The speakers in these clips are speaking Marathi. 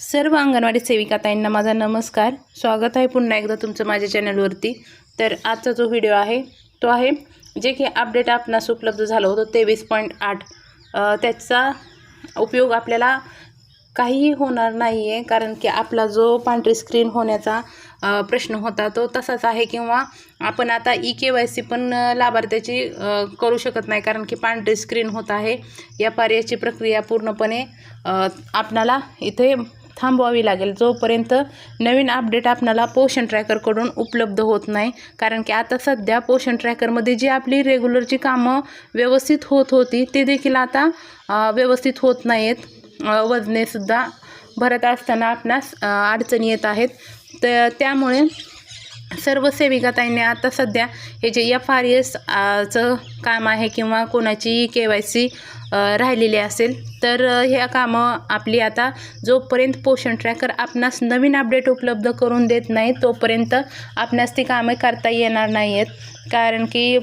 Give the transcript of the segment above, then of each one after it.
सर्व अंगणवाडी सेविका ताईंना माझा नमस्कार. स्वागत आहे पुन्हा एकदा तुमचं माझ्या चॅनलवरती. तर आजचा जो व्हिडिओ आहे तो आहे जे की अपडेट आपणास उपलब्ध झालं होतं तेवीस पॉईंट आठ. त्याचा उपयोग आपल्याला काहीही होणार नाही आहे कारण की आपला जो पांढरी स्क्रीन होण्याचा प्रश्न होता तो तसाच आहे किंवा आपण आता ई के वाय सी पण लाभार्थ्याची करू शकत नाही कारण की पांढरी स्क्रीन होत आहे. या पर्यायाची प्रक्रिया पूर्णपणे आपणाला इथे थांबवावी लागेल. जोपर्यंत नवीन अपडेट आपणाला पोषण ट्रॅकरकडून उपलब्ध होत नाही कारण की आता सध्या पोषण ट्रॅकरमध्ये जी आपली रेग्युलरची कामं व्यवस्थित होत होती ते देखील आता व्यवस्थित होत नाही आहेत वजनेसुद्धा भरत असताना आपणास अडचणी येत आहेत. तर त्यामुळे सर्व सेविकाताईंनी आता सध्या हे जे एफ आर एस चं काम आहे किंवा कोणाची के वाय सी राहिलेली असेल. तर ह्या कामं आपली आता जोपर्यंत पोषण ट्रॅकर आपणास नवीन अपडेट उपलब्ध करून देत नाही तोपर्यंत आपणास ती कामे करता येणार नाही आहेत कारण की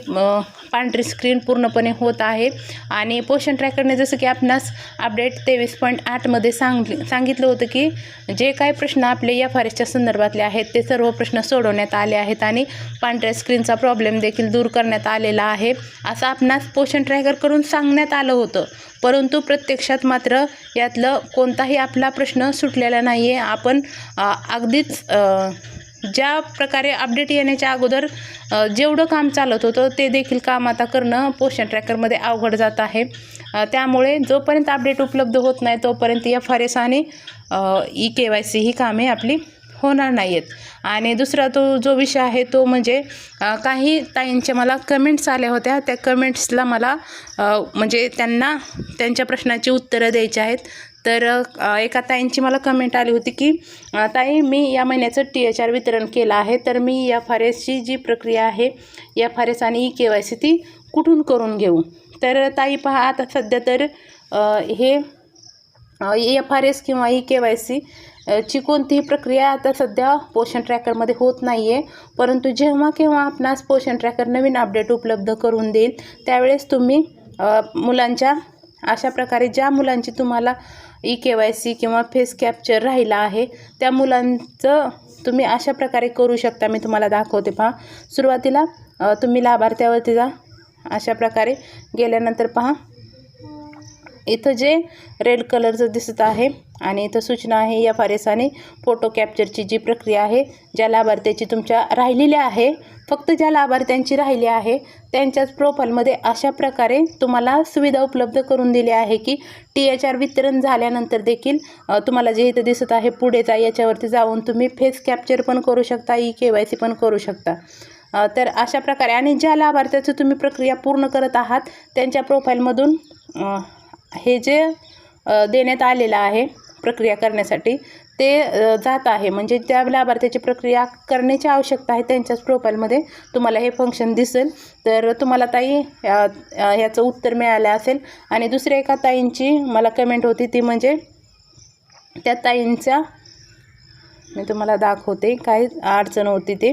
पांढरी स्क्रीन पूर्णपणे होत आहे. आणि पोषण ट्रॅकरने जसं की आपणास अपडेट तेवीस पॉईंट आठमध्ये सांग सांगितलं होतं की जे काही प्रश्न आपले या फॉरेस्टच्या संदर्भातले आहेत ते सर्व प्रश्न सोडवण्यात आले आहेत आणि पांढऱ्या स्क्रीनचा प्रॉब्लेम देखील दूर करण्यात आलेला आहे. असं आपणास पोषण ट्रॅकरकडून सांगण्यात आलं होतं. परंतु प्रत्यक्षात मात्र यातलं कोणताही आपला प्रश्न सुटलेला नाही आहे आपण अगदीच ज्या प्रकारे अपडेट येण्याच्या अगोदर जेवढं काम चालत होतं ते देखील काम आता करणं पोषण ट्रॅकरमध्ये अवघड जात आहे. त्यामुळे जोपर्यंत अपडेट उपलब्ध होत नाही तोपर्यंत एफ आर एस आणि ई के वाय सी ही कामे आपली होणार नाही आहेत आणि दुसरा तो जो विषय आहे तो म्हणजे काही ताईंच्या मला कमेंट्स आल्या होत्या. त्या कमेंट्सला मला म्हणजे त्यांना त्यांच्या प्रश्नाची उत्तरं द्यायची आहेत. तर एका ताईंची मला कमेंट आली होती की ताई मी या महिन्याचं टी एच आर वितरण केलं आहे तर मी एफ आर एसची जी प्रक्रिया आहे एफ आर एस आणि ई के वाय सी ती कुठून करून घेऊ? तर ताई पहा आता सध्या तर हे एफ आर एस किंवा ई के वाय सी ची कोणतीही प्रक्रिया आता सध्या पोषण ट्रॅकरमध्ये होत नाही आहे परंतु जेव्हा केव्हा आपणास पोषण ट्रॅकर नवीन अपडेट उपलब्ध करून देईल त्यावेळेस तुम्ही मुलांच्या अशा प्रकारे ज्या मुलांची तुम्हाला ई के वाय सी किंवा फेस कॅप्चर राहिला आहे त्या मुलांचं तुम्ही अशा प्रकारे करू शकता. मी तुम्हाला दाखवते पहा. सुरुवातीला तुम्ही लाभार्थ्यावरती जा. अशा प्रकारे गेल्यानंतर पहा. इथं जे रेड कलरचं दिसत आहे आणि इथं सूचना आहे या फारेसाने फोटो कॅप्चरची जी प्रक्रिया आहे ज्या लाभार्थ्याची तुमच्या राहिलेल्या आहे फक्त ज्या लाभार्थ्यांची राहिली आहे त्यांच्याच प्रोफाईलमध्ये अशा प्रकारे तुम्हाला सुविधा उपलब्ध करून दिली आहे की टी एच आर वितरण झाल्यानंतर देखील तुम्हाला जे इथं दिसत आहे पुढे जा याच्यावरती जाऊन तुम्ही फेस कॅप्चर पण करू शकता ई के वाय सी पण करू शकता. तर अशा प्रकारे आणि ज्या लाभार्थ्याचं तुम्ही प्रक्रिया पूर्ण करत आहात त्यांच्या प्रोफाईलमधून हे जे देण्यात आलेलं आहे प्रक्रिया करण्यासाठी ते जात आहे. म्हणजे त्या लाभार्थ्याची प्रक्रिया करण्याची आवश्यकता आहे त्यांच्याच प्रोफाईलमध्ये तुम्हाला हे फंक्शन दिसेल. तर तुम्हाला ताई ह्याचं उत्तर मिळालं असेल. आणि दुसऱ्या एका ताईंची मला कमेंट होती ती म्हणजे त्या ताईंचा मी तुम्हाला दाखवते काही अडचण होती ते.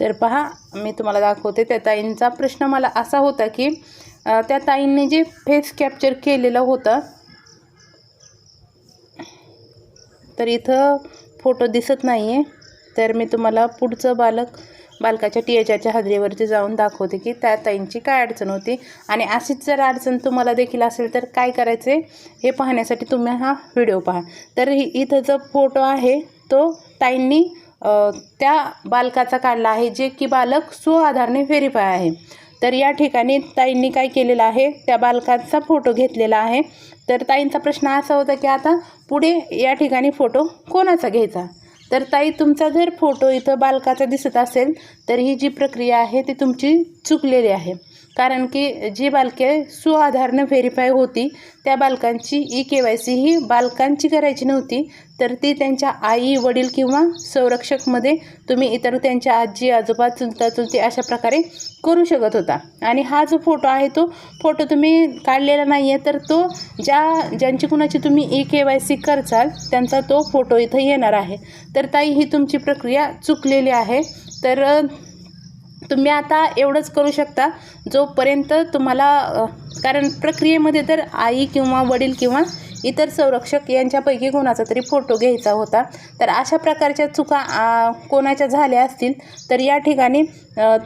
तर पहा मी तुम्हाला दाखवते त्या ताईंचा प्रश्न मला असा होता की त्या ताईंनी जे फेस कॅप्चर केलेलं होतं तर इथं फोटो दिसत नाही आहे तर मी तुम्हाला पुढचं बालक बालकाच्या टी एच हजेरीवरती जाऊन दाखवते की त्या ताईंची काय अडचण होती. आणि अशीच जर अडचण तुम्हाला देखील असेल तर काय करायचे हे पाहण्यासाठी तुम्ही हा व्हिडिओ पहा. तर इथं जो फोटो आहे तो ताईंनी त्या बालकाचा काढला आहे जे की बालक स्वआधारने व्हेरीफाय आहे. तर या ठिकाणी ताईंनी काय केलेलं आहे त्या बालकाचा फोटो घेतलेला आहे. तर ताईंचा प्रश्न असा होता की आता पुढे या ठिकाणी फोटो कोणाचा घ्यायचा? तर ताई तुमचा जर फोटो इथं बालकाचा दिसत असेल तर ही जी प्रक्रिया आहे ती तुमची चुकलेली आहे. कारण की जी बालके सुआधारनं व्हेरीफाय होती त्या बालकांची ई के वाय सी ही बालकांची करायची नव्हती तर ती त्यांच्या आई वडील किंवा संरक्षकमध्ये तुम्ही इतर त्यांच्या आजी आजोबा चुलता चुलती अशा प्रकारे करू शकत होता. आणि हा जो फोटो आहे तो फोटो तुम्ही काढलेला नाही आहे तर तो ज्या ज्यांची कुणाची तुम्ही ई के वाय सी करचाल त्यांचा तो फोटो इथं येणार आहे. तर ताई ही तुमची प्रक्रिया चुकलेली आहे. तर तुम्ही आता एवढंच करू शकता जोपर्यंत तुम्हाला कारण प्रक्रियेमध्ये तर आई किंवा वडील किंवा इतर संरक्षक यांच्यापैकी कोणाचा तरी फोटो घ्यायचा होता तर अशा प्रकारच्या चुका कोणाच्या झाल्या असतील तर या ठिकाणी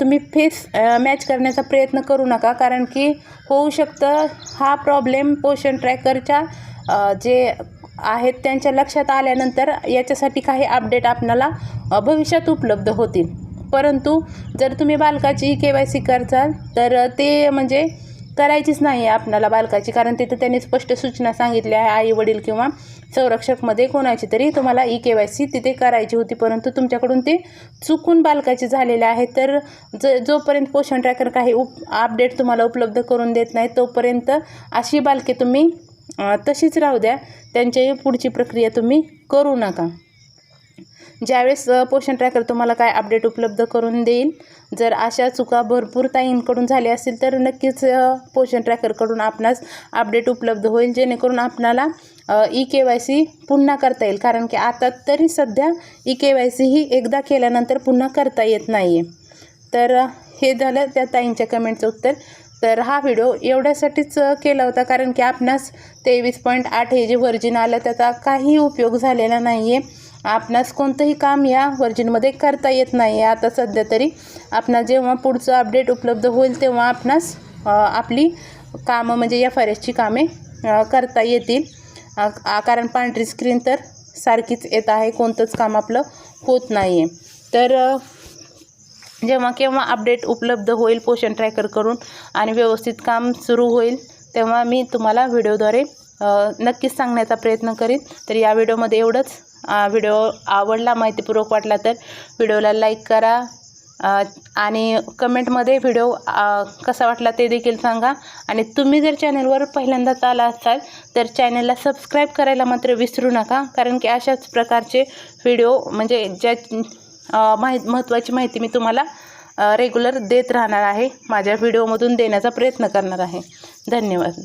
तुम्ही फेस मॅच करण्याचा प्रयत्न करू नका कारण की होऊ शकतं हा प्रॉब्लेम पोषण ट्रॅकरच्या जे आहेत त्यांच्या लक्षात आल्यानंतर याच्यासाठी काही अपडेट आपणाला भविष्यात उपलब्ध होतील. परंतु जर तुम्ही बालकाची के वाय सी करचाल तर ते म्हणजे करायचीच नाही आहे आपणाला बालकाची. कारण तिथं त्यांनी स्पष्ट सूचना सांगितल्या आहे आई वडील किंवा संरक्षकमध्ये कोणाची तरी तुम्हाला ई के वाय सी तिथे करायची होती. परंतु तुमच्याकडून ते चुकून बालकाचे झालेले आहे. तर ज जोपर्यंत पोषण ट्रॅकर काही उप अपडेट तुम्हाला उपलब्ध करून देत नाही तोपर्यंत अशी बालके तुम्ही तशीच राहू द्या. त्यांची पुढची प्रक्रिया तुम्ही करू नका. ज्यावेळेस पोषण ट्रॅकर तुम्हाला काय अपडेट उपलब्ध करून देईल जर अशा चुका भरपूर ताईंकडून झाल्या असतील तर नक्कीच पोषण ट्रॅकरकडून आपणास अपडेट उपलब्ध होईल जेणेकरून आपणाला ई के वाय सी पुन्हा करता येईल. कारण की आता तरी सध्या ई के वाय सी ही एकदा केल्यानंतर पुन्हा करता येत नाही आहे तर हे झालं त्या ताईंच्या कमेंटचं उत्तर. तर हा व्हिडिओ एवढ्यासाठीच केला होता कारण की आपणास तेवीस पॉईंट आठ हे जे व्हर्जिन आलं त्याचा काही उपयोग झालेला नाही आहे आपणास कोणतंही काम या व्हर्जिनमध्ये करता येत नाही. आहे आता सध्या तरी आपणा जेव्हा पुढचं अपडेट उपलब्ध होईल तेव्हा आपणास आपली कामं म्हणजे एफ आर एसची कामे करता येतील. कारण पांढरी स्क्रीन तर सारखीच येत आहे कोणतंच काम आपलं होत नाही आहे तर जेव्हा केव्हा अपडेट उपलब्ध होईल पोषण ट्रॅकर करून आणि व्यवस्थित काम सुरू होईल तेव्हा मी तुम्हाला व्हिडिओद्वारे नक्कीच सांगण्याचा प्रयत्न करीन. तर या व्हिडिओमध्ये एवढंच. व्हिडिओ आवडला माहितीपूर्वक वाटला तर व्हिडिओला लाईक करा. आणि कमेंटमध्ये व्हिडिओ कसा वाटला ते देखील सांगा. आणि तुम्ही जर चॅनलवर पहिल्यांदाच आला असाल तर चॅनलला सबस्क्राईब करायला मात्र विसरू नका कारण की अशाच प्रकारचे व्हिडिओ म्हणजे ज्या अ, माहि महत्त्वाची माहिती मी तुम्हाला रेग्युलर देत राहणार आहे माझ्या व्हिडिओमधून देण्याचा प्रयत्न करणार आहे. धन्यवाद.